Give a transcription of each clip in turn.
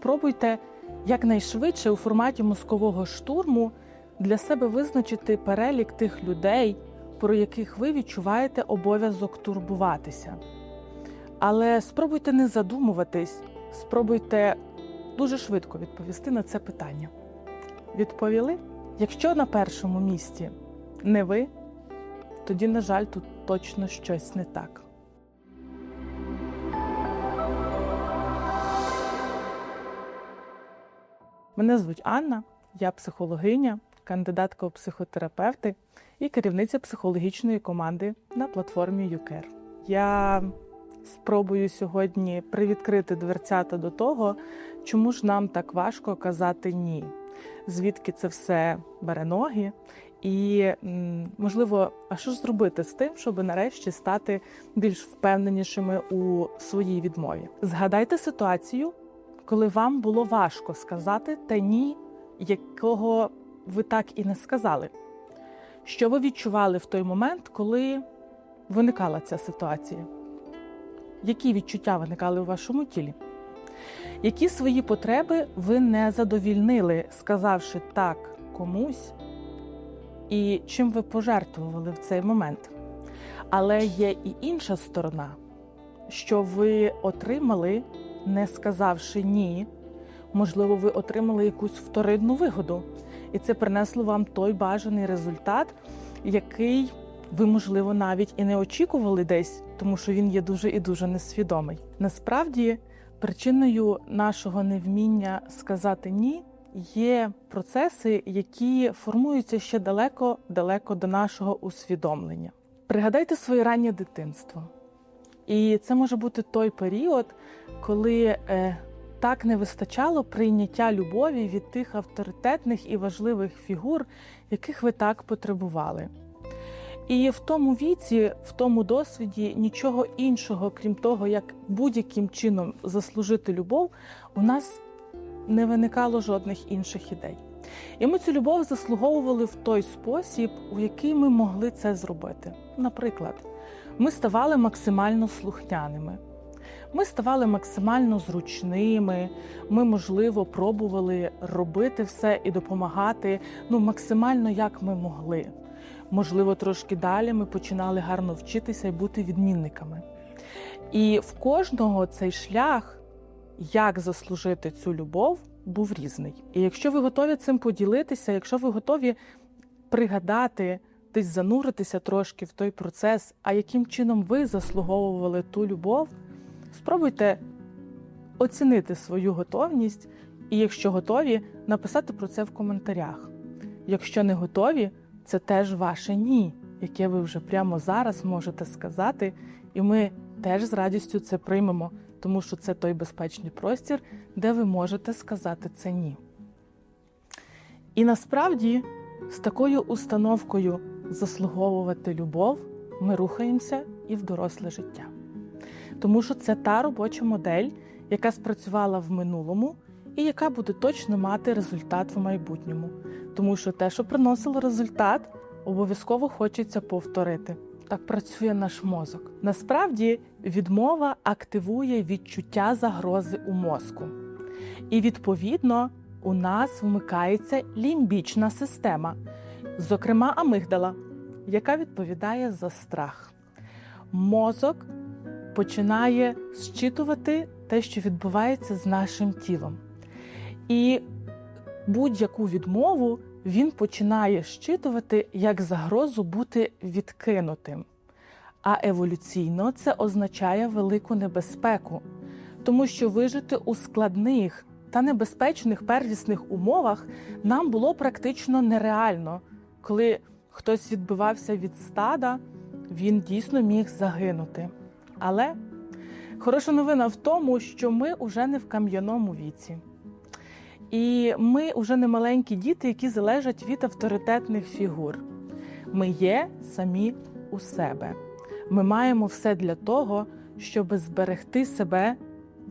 спробуйте якнайшвидше у форматі мозкового штурму для себе визначити перелік тих людей, про яких ви відчуваєте обов'язок турбуватися. Але спробуйте не задумуватись, спробуйте дуже швидко відповісти на це питання. Відповіли? Якщо на першому місці не ви, тоді, на жаль, тут точно щось не так. Мене звуть Анна, я психологиня, кандидатка у психотерапевти і керівниця психологічної команди на платформі YouCare. Я спробую сьогодні привідкрити дверцята до того, чому ж нам так важко казати ні, звідки це все бере ноги, і можливо, а що зробити з тим, щоб нарешті стати більш впевненішими у своїй відмові. Згадайте ситуацію, коли вам було важко сказати те ні, якого ви так і не сказали. Що ви відчували в той момент, коли виникала ця ситуація? Які відчуття виникали у вашому тілі? Які свої потреби ви не задовільнили, сказавши так комусь, і чим ви пожертвували в цей момент? Але є і інша сторона, що ви отримали, не сказавши ні. Можливо, ви отримали якусь вторинну вигоду, і це принесло вам той бажаний результат, який ви, можливо, навіть і не очікували десь, тому що він є дуже і дуже несвідомий. Насправді, причиною нашого невміння сказати ні є процеси, які формуються ще далеко-далеко до нашого усвідомлення. Пригадайте своє раннє дитинство. І це може бути той період, коли е, так не вистачало прийняття любові від тих авторитетних і важливих фігур, яких ви так потребували. І в тому віці, в тому досвіді нічого іншого, крім того, як будь-яким чином заслужити любов, у нас не виникало жодних інших ідей. І ми цю любов заслуговували в той спосіб, у який ми могли це зробити. Наприклад, ми ставали максимально слухняними. Ми ставали максимально зручними. Ми, можливо, пробували робити все і допомагати ну максимально як ми могли. Можливо, трошки далі ми починали гарно вчитися і бути відмінниками. І в кожного цей шлях, як заслужити цю любов, був різний. І якщо ви готові цим поділитися, якщо ви готові пригадати, десь зануритися трошки в той процес, а яким чином ви заслуговували ту любов, спробуйте оцінити свою готовність, і якщо готові, написати про це в коментарях. Якщо не готові, це теж ваше ні, яке ви вже прямо зараз можете сказати, і ми теж з радістю це приймемо, тому що це той безпечний простір, де ви можете сказати це ні. І насправді з такою установкою заслуговувати любов ми рухаємося і в доросле життя. Тому що це та робоча модель, яка спрацювала в минулому і яка буде точно мати результат в майбутньому. Тому що те, що приносило результат, обов'язково хочеться повторити. Так працює наш мозок. Насправді, відмова активує відчуття загрози у мозку. І відповідно у нас вмикається лімбічна система, зокрема амигдала, яка відповідає за страх. Мозок починає зчитувати те, що відбувається з нашим тілом. І будь-яку відмову він починає щитувати як загрозу бути відкинутим. А еволюційно це означає велику небезпеку, тому що вижити у складних та небезпечних первісних умовах нам було практично нереально. Коли хтось відбивався від стада, він дійсно міг загинути. Але хороша новина в тому, що ми вже не в кам'яному віці. І ми вже не маленькі діти, які залежать від авторитетних фігур. Ми є самі у себе. Ми маємо все для того, щоб зберегти себе,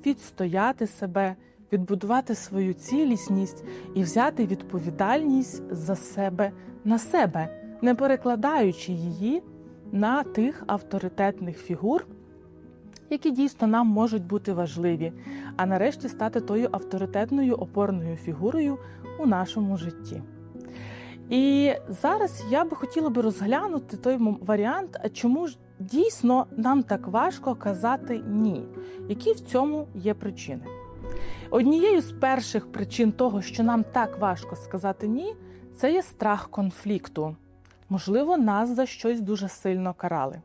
відстояти себе, відбудувати свою цілісність і взяти відповідальність за себе на себе, не перекладаючи її на тих авторитетних фігур, які дійсно нам можуть бути важливі, а нарешті стати тою авторитетною опорною фігурою у нашому житті. І зараз я би хотіла би розглянути той варіант, чому ж дійсно нам так важко казати ні, які в цьому є причини. Однією з перших причин того, що нам так важко сказати ні, це є страх конфлікту. Можливо, нас за щось дуже сильно карали.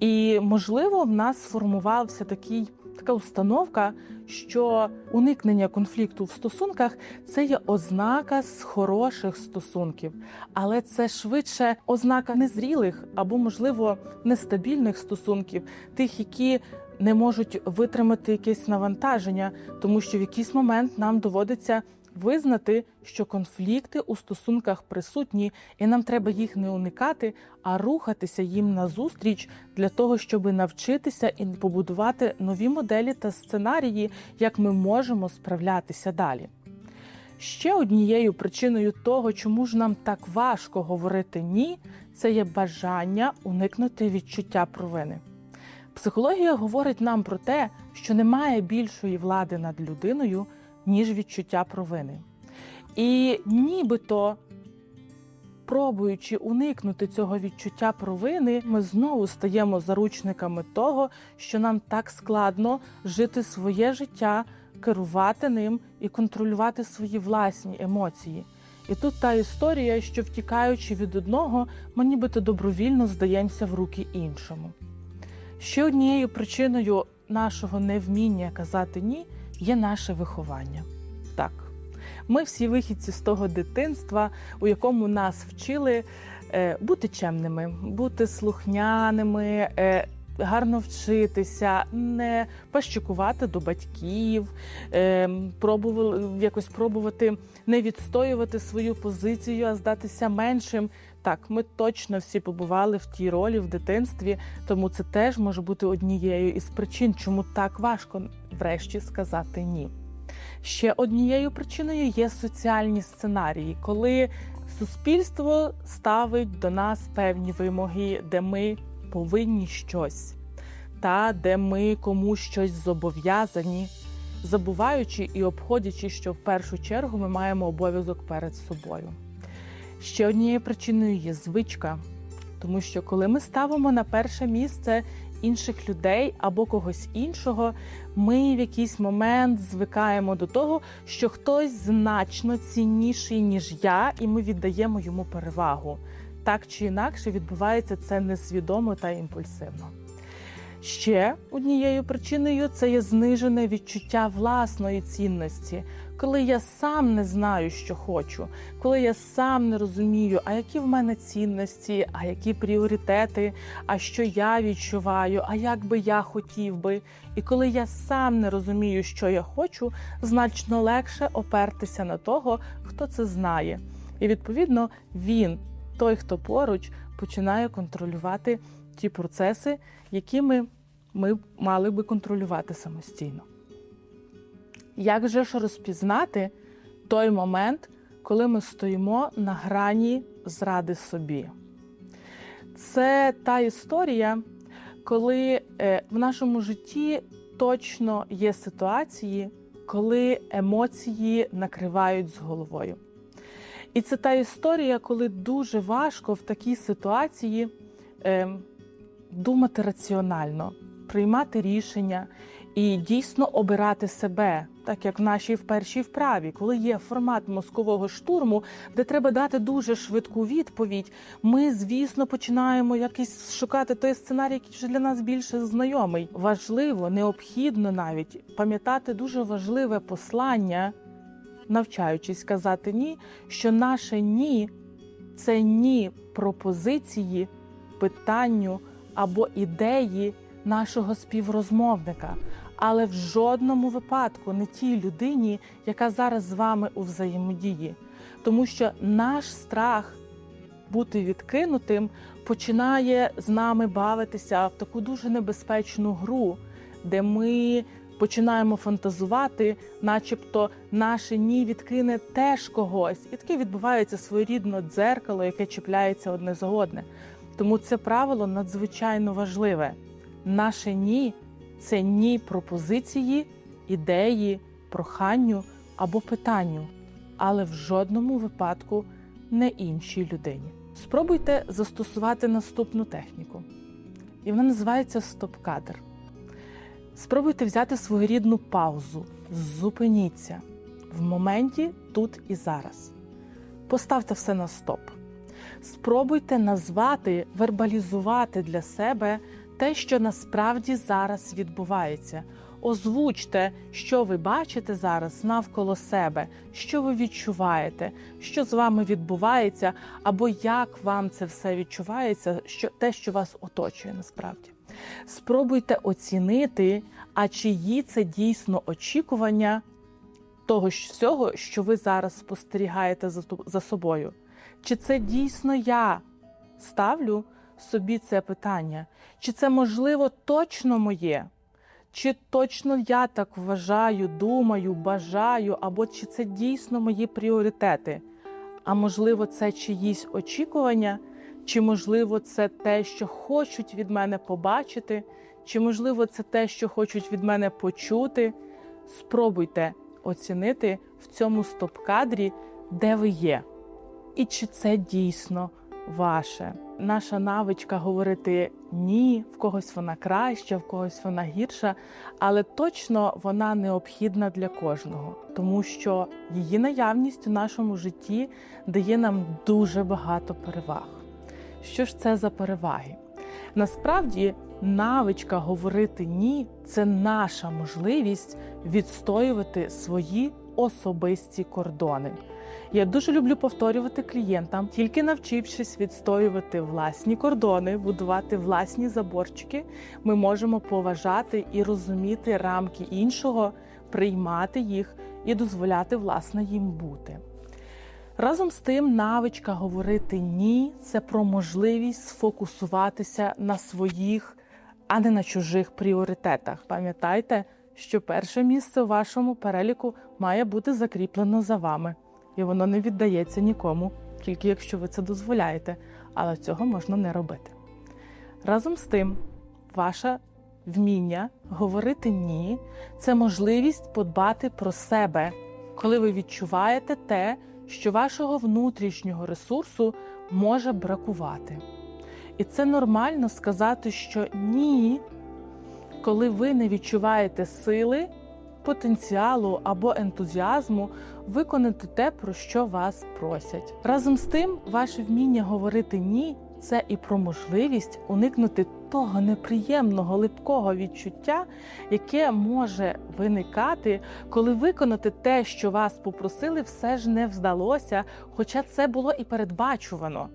І, можливо, в нас сформувався такий, така установка, що уникнення конфлікту в стосунках це є ознака з хороших стосунків, але це швидше ознака незрілих або, можливо, нестабільних стосунків, тих, які не можуть витримати якесь навантаження, тому що в якийсь момент нам доводиться визнати, що конфлікти у стосунках присутні, і нам треба їх не уникати, а рухатися їм назустріч для того, щоб навчитися і побудувати нові моделі та сценарії, як ми можемо справлятися далі. Ще однією причиною того, чому ж нам так важко говорити ні, це є бажання уникнути відчуття провини. Психологія говорить нам про те, що немає більшої влади над людиною, ніж відчуття провини. І нібито, пробуючи уникнути цього відчуття провини, ми знову стаємо заручниками того, що нам так складно жити своє життя, керувати ним і контролювати свої власні емоції. І тут та історія, що втікаючи від одного, ми нібито добровільно здаємося в руки іншому. Ще однією причиною нашого невміння казати ні є наше виховання. Так, ми всі вихідці з того дитинства, у якому нас вчили е, бути чемними, бути слухняними, е, гарно вчитися, не пащукувати до батьків, е, пробували якось пробувати не відстоювати свою позицію, а здатися меншим. Так, ми точно всі побували в тій ролі в дитинстві, тому це теж може бути однією із причин, чому так важко врешті сказати ні. Ще однією причиною є соціальні сценарії, коли суспільство ставить до нас певні вимоги, де ми повинні щось, та де ми комусь щось зобов'язані, забуваючи і обходячи, що в першу чергу ми маємо обов'язок перед собою. Ще однією причиною є звичка, тому що коли ми ставимо на перше місце інших людей або когось іншого, ми в якийсь момент звикаємо до того, що хтось значно цінніший, ніж я, і ми віддаємо йому перевагу. Так чи інакше відбувається це несвідомо та імпульсивно. Ще однією причиною це є знижене відчуття власної цінності, коли я сам не знаю, що хочу, коли я сам не розумію, а які в мене цінності, а які пріоритети, а що я відчуваю, а як би я хотів би. І коли я сам не розумію, що я хочу, значно легше опертися на того, хто це знає. І відповідно він, той, хто поруч, починає контролювати ті процеси, які ми, ми мали би контролювати самостійно. Як же ж розпізнати той момент, коли ми стоїмо на грані зради собі? Це та історія, коли е, в нашому житті точно є ситуації, коли емоції накривають з головою. І це та історія, коли дуже важко в такій ситуації е, думати раціонально, приймати рішення і дійсно обирати себе, так як в нашій в першій вправі, коли є формат мозкового штурму, де треба дати дуже швидку відповідь. Ми, звісно, починаємо якийсь шукати той сценарій, який вже для нас більше знайомий. Важливо, необхідно навіть пам'ятати дуже важливе послання, навчаючись казати ні, що наше ні це ні пропозиції, питанню або ідеї нашого співрозмовника, але в жодному випадку не тій людині, яка зараз з вами у взаємодії. Тому що наш страх бути відкинутим починає з нами бавитися в таку дуже небезпечну гру, де ми починаємо фантазувати, начебто наше ні відкине теж когось. І таке відбувається своєрідно дзеркало, яке чіпляється одне за одне. Тому це правило надзвичайно важливе. Наше ні це ні пропозиції, ідеї, проханню або питанню, але в жодному випадку не іншій людині. Спробуйте застосувати наступну техніку, і вона називається стоп-кадр. Спробуйте взяти своєрідну паузу, зупиніться в моменті тут і зараз. Поставте все на стоп. Спробуйте назвати, вербалізувати для себе те, що насправді зараз відбувається. Озвучте, що ви бачите зараз навколо себе, що ви відчуваєте, що з вами відбувається, або як вам це все відчувається, що те, що вас оточує насправді. Спробуйте оцінити, а чиї це дійсно очікування того всього, що ви зараз спостерігаєте за собою. Чи це дійсно я ставлю собі це питання? Чи це можливо точно моє? Чи точно я так вважаю, думаю, бажаю, або чи це дійсно мої пріоритети? А можливо, це чиїсь очікування, чи можливо, це те, що хочуть від мене побачити, чи можливо, це те, що хочуть від мене почути? Спробуйте оцінити в цьому стоп-кадрі, де ви є, і чи це дійсно ваше. Наша навичка говорити ні, в когось вона краща, в когось вона гірша, але точно вона необхідна для кожного, тому що її наявність у нашому житті дає нам дуже багато переваг. Що ж це за переваги? Насправді, навичка говорити ні це наша можливість відстоювати свої особисті кордони. Я дуже люблю повторювати клієнтам, тільки навчившись відстоювати власні кордони, будувати власні заборчики, ми можемо поважати і розуміти рамки іншого, приймати їх і дозволяти власне їм бути. Разом з тим, навичка говорити ні це про можливість сфокусуватися на своїх, а не на чужих пріоритетах. Пам'ятайте, що перше місце у вашому переліку має бути закріплено за вами, і воно не віддається нікому, тільки якщо ви це дозволяєте, але цього можна не робити. Разом з тим, ваше вміння говорити ні це можливість подбати про себе, коли ви відчуваєте те, що вашого внутрішнього ресурсу може бракувати. І це нормально сказати, що ні, коли ви не відчуваєте сили, потенціалу або ентузіазму виконати те, про що вас просять. Разом з тим, ваше вміння говорити ні це і про можливість уникнути того неприємного липкого відчуття, яке може виникати, коли виконати те, що вас попросили, все ж не вдалося, хоча це було і передбачувано.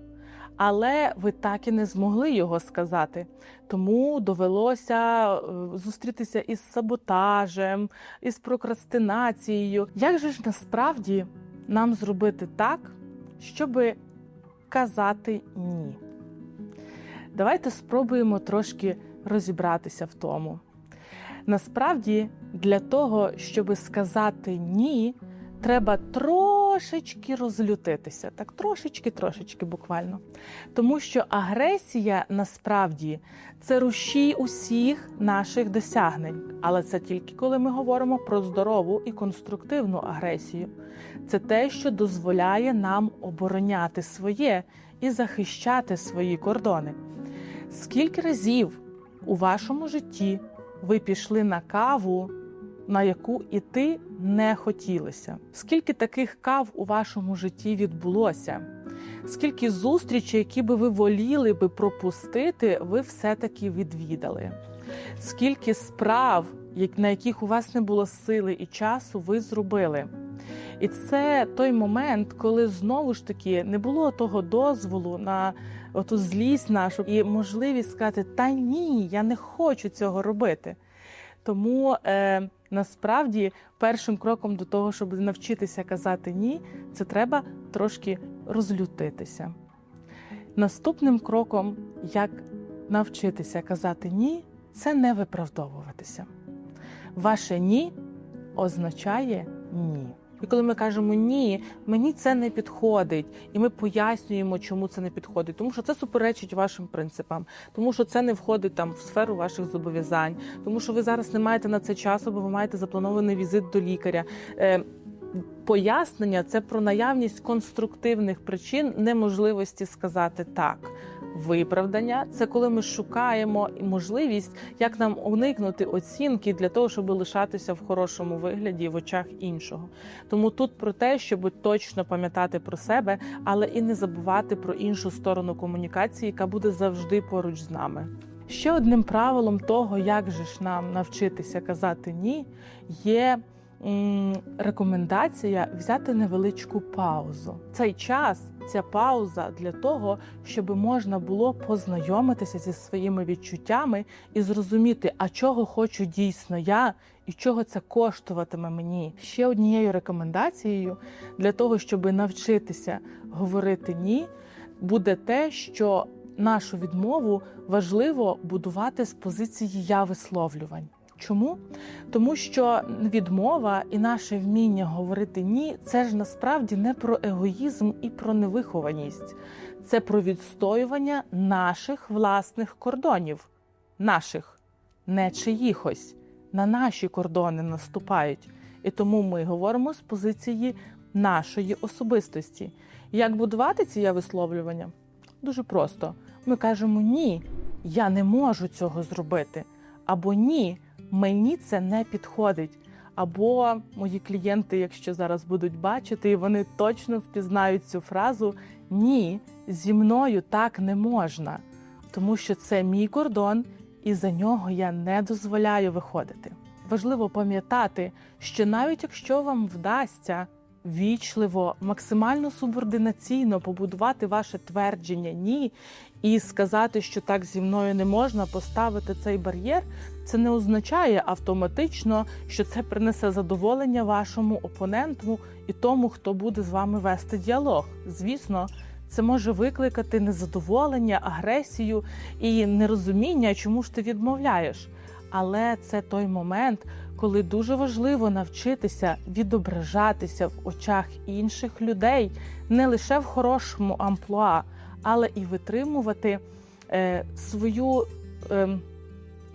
Але ви так і не змогли його сказати. Тому довелося е, зустрітися із саботажем, із прокрастинацією. Як же ж насправді нам зробити так, щоби казати ні? Давайте спробуємо трошки розібратися в тому. Насправді, для того, щоб сказати ні, треба трошечки розлютитися, так трошечки-трошечки буквально. Тому що агресія насправді це рушій усіх наших досягнень. Але це тільки коли ми говоримо про здорову і конструктивну агресію. Це те, що дозволяє нам обороняти своє і захищати свої кордони. Скільки разів у вашому житті ви пішли на каву, на яку іти не хотілося? Скільки таких кав у вашому житті відбулося? Скільки зустрічей, які би ви воліли би пропустити, ви все-таки відвідали? Скільки справ, на яких у вас не було сили і часу, ви зробили? І це той момент, коли знову ж таки не було того дозволу на оту злість нашу і можливість сказати: Та ні, я не хочу цього робити. Тому е, насправді першим кроком до того, щоб навчитися казати ні, це треба трошки розлютитися. Наступним кроком, як навчитися казати ні, це не виправдовуватися. Ваше ні означає ні. І коли ми кажемо ні, мені це не підходить, і ми пояснюємо, чому це не підходить, тому що це суперечить вашим принципам, тому що це не входить там в сферу ваших зобов'язань, тому що ви зараз не маєте на це часу, бо ви маєте запланований візит до лікаря. Е, Пояснення це про наявність конструктивних причин неможливості сказати так. Виправдання це коли ми шукаємо можливість, як нам уникнути оцінки для того, щоб лишатися в хорошому вигляді в очах іншого. Тому тут про те, щоб точно пам'ятати про себе, але і не забувати про іншу сторону комунікації, яка буде завжди поруч з нами. Ще одним правилом того, як же ж нам навчитися казати ні, є рекомендація взяти невеличку паузу. Цей час, ця пауза для того, щоб можна було познайомитися зі своїми відчуттями і зрозуміти, а чого хочу дійсно я і чого це коштуватиме мені. Ще однією рекомендацією для того, щоб навчитися говорити ні, буде те, що нашу відмову важливо будувати з позиції я висловлювань. Чому? Тому що відмова і наше вміння говорити ні, це ж насправді не про егоїзм і про невихованість, це про відстоювання наших власних кордонів, наших, не чиїхось, на наші кордони наступають. І тому ми говоримо з позиції нашої особистості. Як будувати ці висловлювання? Дуже просто. Ми кажемо ні, я не можу цього зробити. Або ні, мені це не підходить. Або мої клієнти, якщо зараз будуть бачити, вони точно впізнають цю фразу Ні, зі мною так не можна, тому що це мій кордон, і за нього я не дозволяю виходити. Важливо пам'ятати, що навіть якщо вам вдасться вічливо, максимально субординаційно побудувати ваше твердження ні і сказати, що так зі мною не можна поставити цей бар'єр, це не означає автоматично, що це принесе задоволення вашому опоненту і тому, хто буде з вами вести діалог. Звісно. Це може викликати незадоволення, агресію і нерозуміння, чому ж ти відмовляєш. Але це той момент, коли дуже важливо навчитися відображатися в очах інших людей не лише в хорошому амплуа, але і витримувати е, свою е,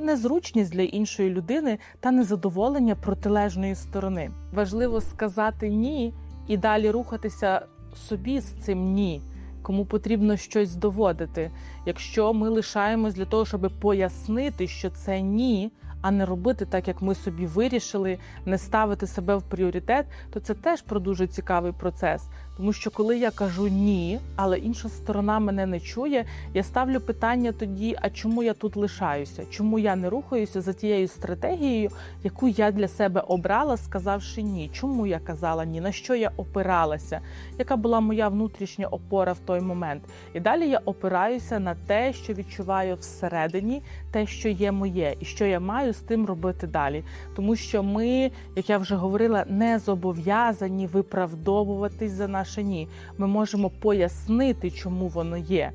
незручність для іншої людини та незадоволення протилежної сторони. Важливо сказати ні і далі рухатися собі з цим ні. Кому потрібно щось доводити. Якщо ми лишаємось для того, щоб пояснити, що це ні, а не робити так, як ми собі вирішили, не ставити себе в пріоритет, то це теж про дуже цікавий процес. Тому що коли я кажу ні, але інша сторона мене не чує, я ставлю питання тоді: а чому я тут лишаюся? Чому я не рухаюся за тією стратегією, яку я для себе обрала, сказавши ні? Чому я казала ні? На що я опиралася? Яка була моя внутрішня опора в той момент? І далі я опираюся на те, що відчуваю всередині, те, що є моє, і що я маю з тим робити далі. Тому що ми, як я вже говорила, не зобов'язані виправдовуватись за наше ні. Ми можемо пояснити, чому воно є.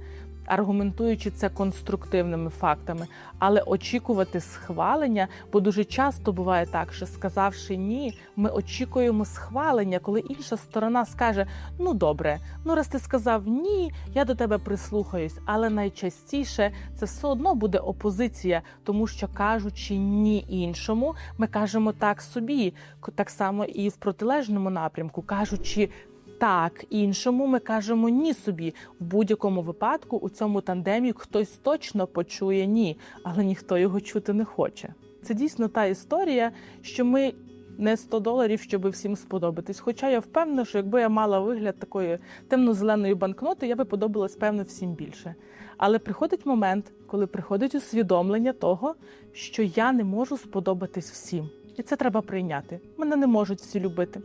Аргументуючи це конструктивними фактами, але очікувати схвалення, бо дуже часто буває так, що сказавши ні, ми очікуємо схвалення, коли інша сторона скаже: Ну добре, ну раз ти сказав ні, я до тебе прислухаюсь. Але найчастіше це все одно буде опозиція, тому що кажучи ні іншому, ми кажемо так собі, так само і в протилежному напрямку, кажучи. Так, іншому ми кажемо ні собі. В будь-якому випадку у цьому тандемі хтось точно почує ні, але ніхто його чути не хоче. Це дійсно та історія, що ми не 100 доларів, щоб всім сподобатись. Хоча я впевнена, що якби я мала вигляд такої темно-зеленої банкноти, я би подобалась певно всім більше. Але приходить момент, коли приходить усвідомлення того, що я не можу сподобатись всім, і це треба прийняти. Мене не можуть всі любити.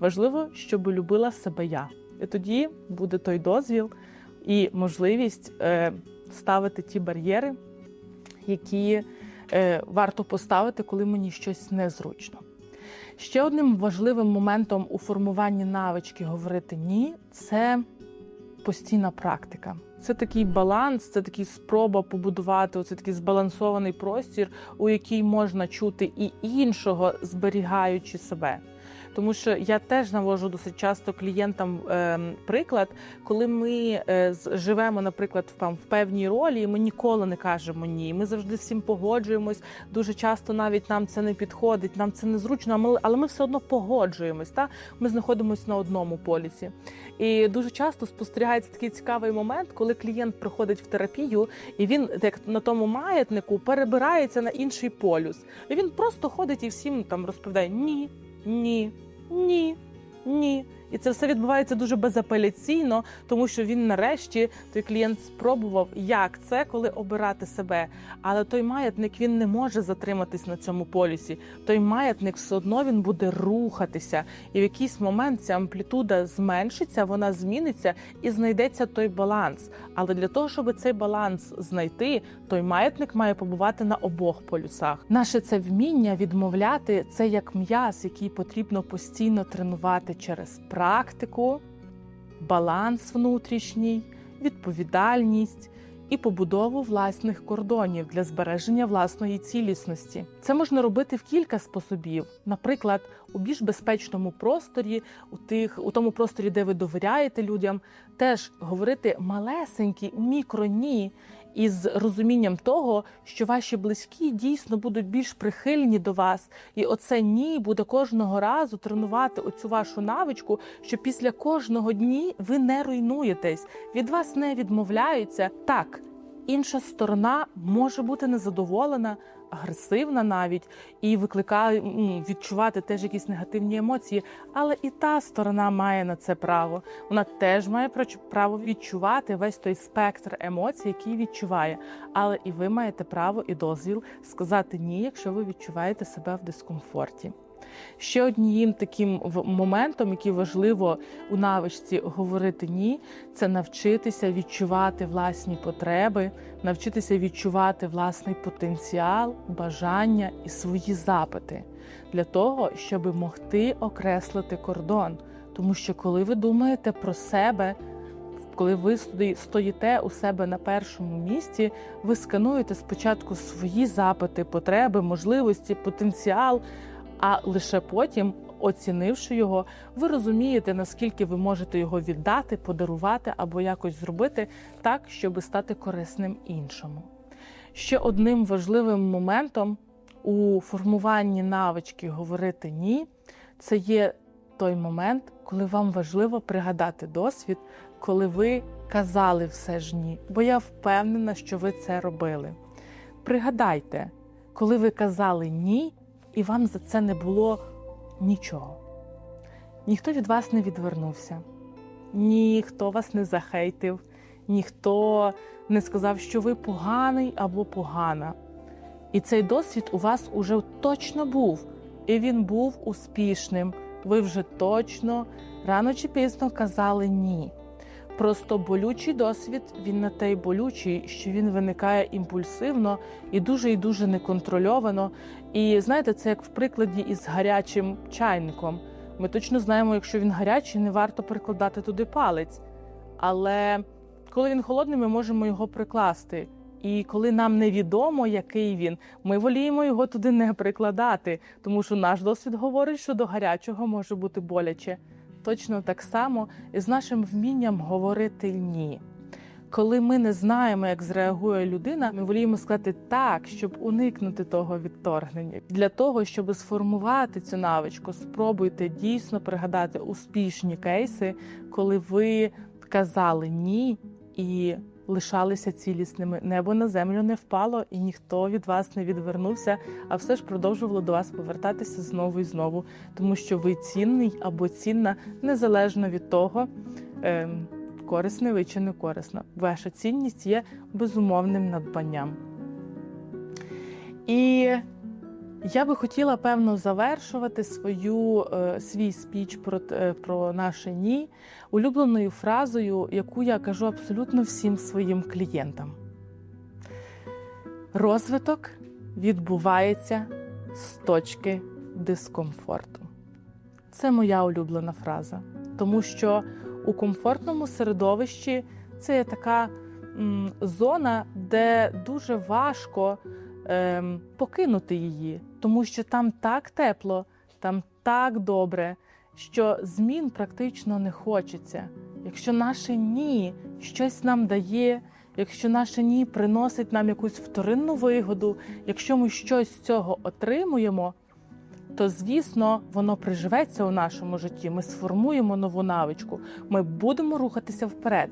Важливо, щоб любила себе я. І тоді буде той дозвіл і можливість е, ставити ті бар'єри, які е, варто поставити, коли мені щось незручно. Ще одним важливим моментом у формуванні навички говорити ні це постійна практика. Це такий баланс, це такий спроба побудувати оце такий збалансований простір, у який можна чути і іншого, зберігаючи себе. Тому що я теж навожу досить часто клієнтам е, приклад, коли ми е, живемо, наприклад, там, в певній ролі, і ми ніколи не кажемо ні. Ми завжди всім погоджуємось. Дуже часто навіть нам це не підходить, нам це незручно, але ми все одно погоджуємось. Та? Ми знаходимося на одному полісі. І дуже часто спостерігається такий цікавий момент, коли клієнт приходить в терапію, і він, як на тому маятнику, перебирається на інший полюс. І він просто ходить і всім там розповідає ні, ні, ні, ні. І це все відбувається дуже безапеляційно, тому що він нарешті той клієнт спробував, як це, коли обирати себе. Але той маятник він не може затриматись на цьому полюсі. Той маятник все одно він буде рухатися, і в якийсь момент ця амплітуда зменшиться, вона зміниться і знайдеться той баланс. Але для того, щоб цей баланс знайти, той маятник має побувати на обох полюсах. Наше це вміння відмовляти це як м'яз, який потрібно постійно тренувати через практику, баланс внутрішній, відповідальність. І побудову власних кордонів для збереження власної цілісності. Це можна робити в кілька способів. Наприклад, у більш безпечному просторі, у тих, у тому просторі, де ви довіряєте людям, теж говорити малесенькі мікроні із розумінням того, що ваші близькі дійсно будуть більш прихильні до вас, і оце ні буде кожного разу тренувати оцю вашу навичку, що після кожного дні ви не руйнуєтесь, від вас не відмовляються. Так, інша сторона може бути незадоволена, агресивна навіть і викликає відчувати теж якісь негативні емоції. Але і та сторона має на це право. Вона теж має право відчувати весь той спектр емоцій, який відчуває. Але і ви маєте право і дозвіл сказати ні, якщо ви відчуваєте себе в дискомфорті. Ще одним таким моментом, який важливо у навичці говорити ні, це навчитися відчувати власні потреби, навчитися відчувати власний потенціал, бажання і свої запити для того, щоб могти окреслити кордон. Тому що коли ви думаєте про себе, коли ви стоїте у себе на першому місці, ви скануєте спочатку свої запити, потреби, можливості, потенціал, а лише потім, оцінивши його, ви розумієте, наскільки ви можете його віддати, подарувати або якось зробити так, щоб стати корисним іншому. Ще одним важливим моментом у формуванні навички говорити ні, це є той момент, коли вам важливо пригадати досвід, коли ви казали все ж ні, бо я впевнена, що ви це робили. Пригадайте, коли ви казали ні, і вам за це не було нічого. Ніхто від вас не відвернувся, ніхто вас не захейтив, ніхто не сказав, що ви поганий або погана. І цей досвід у вас уже точно був, і він був успішним. Ви вже точно рано чи пізно казали ні. Просто болючий досвід він не той болючий, що він виникає імпульсивно і дуже і дуже неконтрольовано. І знаєте, це як в прикладі із гарячим чайником. Ми точно знаємо, якщо він гарячий, не варто прикладати туди палець. Але коли він холодний, ми можемо його прикласти. І коли нам невідомо, який він, ми воліємо його туди не прикладати, тому що наш досвід говорить, що до гарячого може бути боляче. Точно так само і з нашим вмінням говорити ні. Коли ми не знаємо, як зреагує людина, ми воліємо сказати так, щоб уникнути того відторгнення. Для того, щоб сформувати цю навичку, спробуйте дійсно пригадати успішні кейси, коли ви казали ні і лишалися цілісними. Небо на землю не впало, і ніхто від вас не відвернувся, а все ж продовжувало до вас повертатися знову і знову, тому що ви цінний або цінна незалежно від того. ем, корисне ви чи не корисна. Ваша цінність є безумовним надбанням. І я би хотіла певно завершувати свою, е, свій спіч про, е, про наше ні улюбленою фразою, яку я кажу абсолютно всім своїм клієнтам. Розвиток відбувається з точки дискомфорту. Це моя улюблена фраза, тому що у комфортному середовищі це є така м, зона, де дуже важко ем, покинути її, тому що там так тепло, там так добре, що змін практично не хочеться. Якщо наше ні щось нам дає, якщо наше ні приносить нам якусь вторинну вигоду, якщо ми щось з цього отримуємо, то звісно воно приживеться у нашому житті. Ми сформуємо нову навичку, ми будемо рухатися вперед.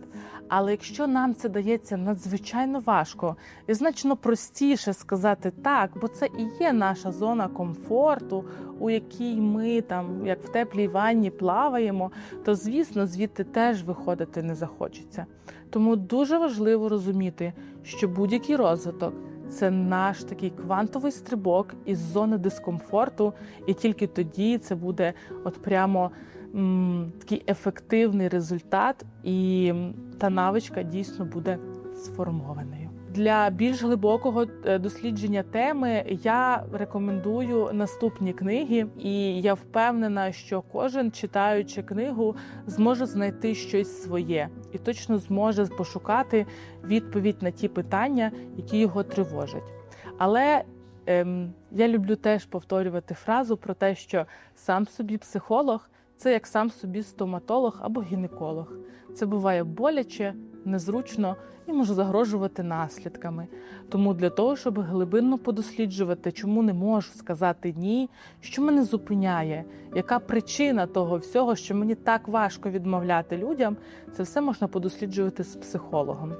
Але якщо нам це дається надзвичайно важко і значно простіше сказати так, бо це і є наша зона комфорту, у якій ми там, як в теплій ванні, плаваємо, то звісно звідти теж виходити не захочеться. Тому дуже важливо розуміти, що будь-який розвиток це наш такий квантовий стрибок із зони дискомфорту, і тільки тоді це буде от прямо м, такий ефективний результат, і та навичка дійсно буде сформованою. Для більш глибокого е, дослідження теми я рекомендую наступні книги, і я впевнена, що кожен, читаючи книгу, зможе знайти щось своє і точно зможе пошукати відповідь на ті питання, які його тривожать. Але ем, я люблю теж повторювати фразу про те, що сам собі психолог це як сам собі стоматолог або гінеколог. Це буває боляче, незручно і може загрожувати наслідками. Тому для того, щоб глибинно подосліджувати, чому не можу сказати ні, що мене зупиняє, яка причина того всього, що мені так важко відмовляти людям, це все можна подосліджувати з психологом.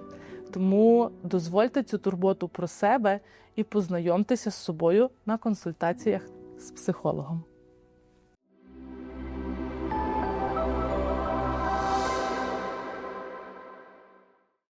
Тому дозвольте цю турботу про себе і познайомтеся з собою на консультаціях з психологом.